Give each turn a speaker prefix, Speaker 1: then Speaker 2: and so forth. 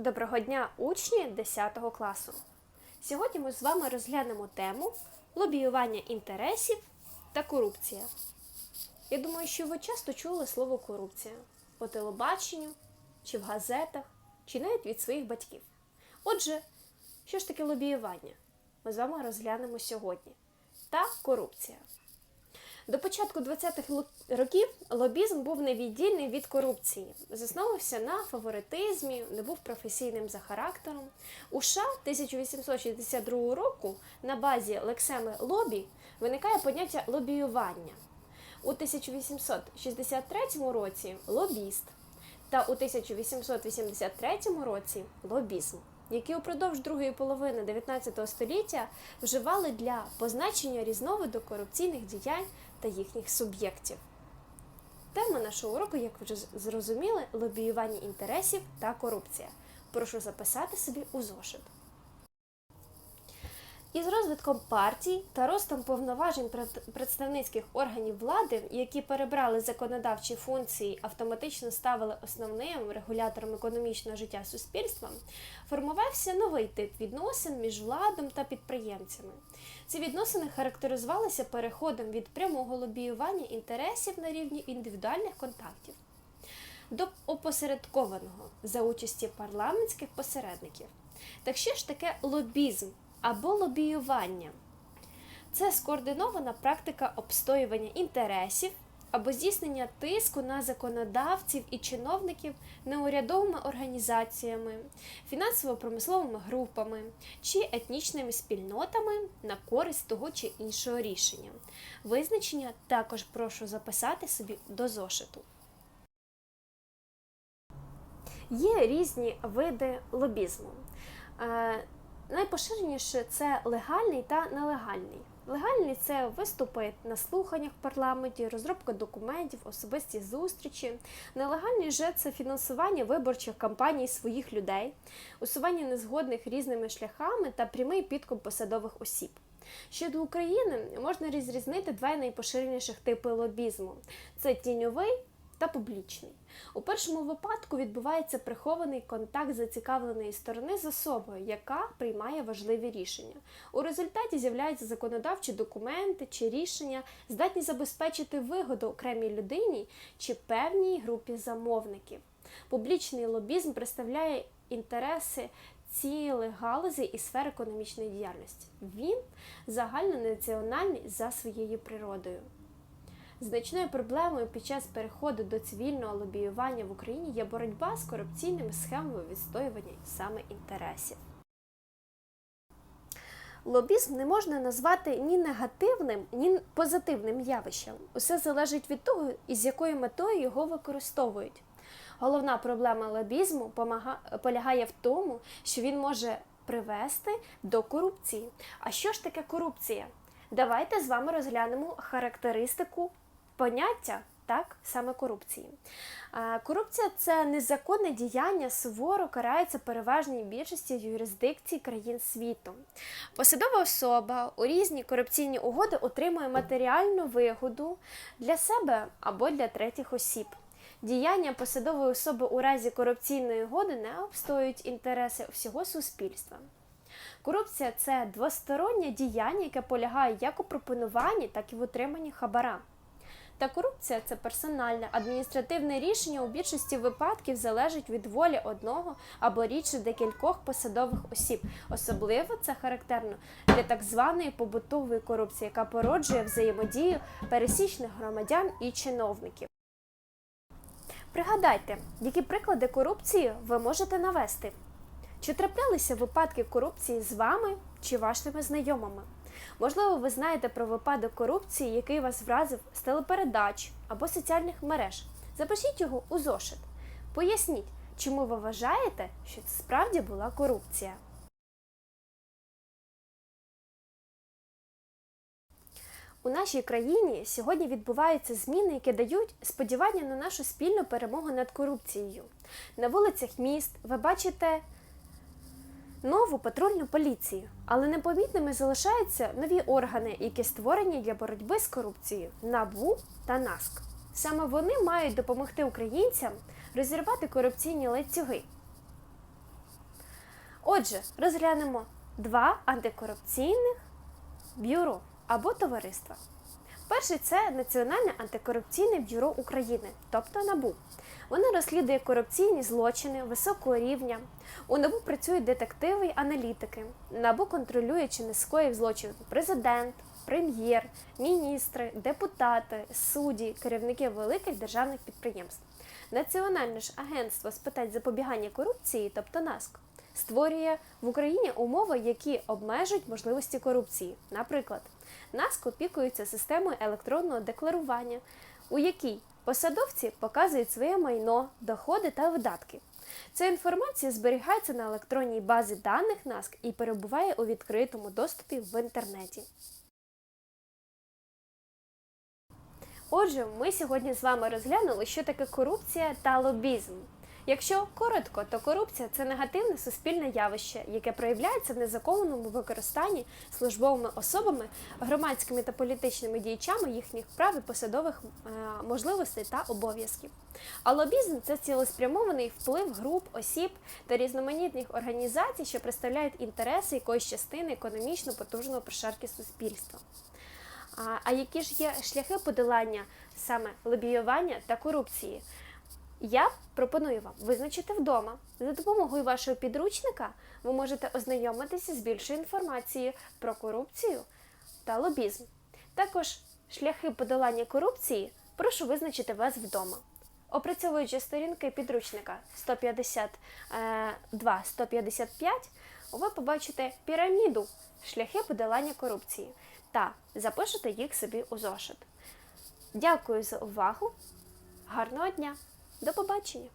Speaker 1: Доброго дня, учні 10 класу. Сьогодні ми з вами розглянемо тему лобіювання інтересів та корупція. Я думаю, що ви часто чули слово корупція по телебаченню, чи в газетах, чи навіть від своїх батьків. Отже, що ж таке лобіювання? Ми з вами розглянемо сьогодні. Та корупція. До початку 20-х років лобізм був невіддільний від корупції, засновувався на фаворитизмі, не був професійним за характером. У США 1862 року на базі лексеми лобі виникає поняття лобіювання. У 1863 році лобіст та у 1883 році лобізм, які упродовж другої половини 19 століття вживали для позначення різновиду корупційних діянь та їхніх суб'єктів. Тема нашого уроку, як ви вже зрозуміли, лобіювання інтересів та корупція. Прошу записати собі у зошит. Із розвитком партій та ростом повноважень представницьких органів влади, які перебрали законодавчі функції, автоматично ставили основним регулятором економічного життя суспільства, формувався новий тип відносин між владом та підприємцями. Ці відносини характеризувалися переходом від прямого лобіювання інтересів на рівні індивідуальних контактів до опосередкованого за участі парламентських посередників. Так що ж таке лобізм або лобіювання? Це скоординована практика обстоювання інтересів або здійснення тиску на законодавців і чиновників неурядовими організаціями, фінансово-промисловими групами чи етнічними спільнотами на користь того чи іншого рішення. Визначення також прошу записати собі до зошиту. Є різні види лобізму. Найпоширеніше це легальний та нелегальний. Легальний це виступи на слуханнях в парламенті, розробка документів, особисті зустрічі. Нелегальний же це фінансування виборчих кампаній своїх людей, усування незгодних різними шляхами та прямий підкуп посадових осіб. Щодо України можна розрізнити два найпоширеніших типи лобізму: це тіньовий та публічний. У першому випадку відбувається прихований контакт зацікавленої сторони з особою, яка приймає важливі рішення. У результаті з'являються законодавчі документи чи рішення, здатні забезпечити вигоду окремій людині чи певній групі замовників. Публічний лобізм представляє інтереси цілих галузей і сфер економічної діяльності. Він загальнонаціональний за своєю природою. Значною проблемою під час переходу до цивільного лобіювання в Україні є боротьба з корупційними схемами відстоювання саме інтересів. Лобізм не можна назвати ні негативним, ні позитивним явищем. Усе залежить від того, із якою метою його використовують. Головна проблема лобізму полягає в тому, що він може привести до корупції. А що ж таке корупція? Давайте з вами розглянемо характеристику поняття. Так, саме корупції. Корупція це незаконне діяння суворо карається переважній більшості юрисдикцій країн світу. Посадова особа у різні корупційні угоди отримує матеріальну вигоду для себе або для третіх осіб. Діяння посадової особи у разі корупційної угоди не обстоюють інтереси всього суспільства. Корупція це двостороннє діяння, яке полягає як у пропонуванні, так і в отриманні хабара. Та корупція це персональне адміністративне рішення у більшості випадків залежить від волі одного або рідше декількох посадових осіб. Особливо це характерно для так званої побутової корупції, яка породжує взаємодію пересічних громадян і чиновників. Пригадайте, які приклади корупції ви можете навести. Чи траплялися випадки корупції з вами чи вашими знайомими? Можливо, ви знаєте про випадок корупції, який вас вразив з телепередач або соціальних мереж. Запишіть його у зошит. Поясніть, чому ви вважаєте, що це справді була корупція. У нашій країні сьогодні відбуваються зміни, які дають сподівання на нашу спільну перемогу над корупцією. На вулицях міст ви бачите нову патрульну поліцію, але непомітними залишаються нові органи, які створені для боротьби з корупцією НАБУ та НАСК. Саме вони мають допомогти українцям розірвати корупційні ланцюги. Отже, розглянемо два антикорупційних бюро або товариства. Перший це Національне антикорупційне бюро України, тобто НАБУ. Воно розслідує корупційні злочини високого рівня. У НАБУ працюють детективи й аналітики. НАБУ контролює, чи не скоїв злочин президент, прем'єр, міністри, депутати, судді, керівники великих державних підприємств. Національне ж агентство з питань запобігання корупції, тобто НАСК, створює в Україні умови, які обмежують можливості корупції. Наприклад, НАСК опікується системою електронного декларування, у якій посадовці показують своє майно, доходи та видатки. Ця інформація зберігається на електронній базі даних НАСК і перебуває у відкритому доступі в інтернеті. Отже, ми сьогодні з вами розглянули, що таке корупція та лобізм. Якщо коротко, то корупція це негативне суспільне явище, яке проявляється в незаконному використанні службовими особами, громадськими та політичними діячами їхніх прав і посадових е, можливостей та обов'язків. А лобізм це цілеспрямований вплив груп, осіб та різноманітних організацій, що представляють інтереси якоїсь частини економічно потужного прошарки суспільства. А, а які ж є шляхи подолання саме лобіювання та корупції? Я пропоную вам визначити вдома. За допомогою вашого підручника ви можете ознайомитися з більшою інформацією про корупцію та лобізм. Також шляхи подолання корупції прошу визначити вас вдома. Опрацьовуючи сторінки підручника 152-155, ви побачите піраміду шляхи подолання корупції та запишете їх собі у зошит. Дякую за увагу! Гарного дня! До побачення!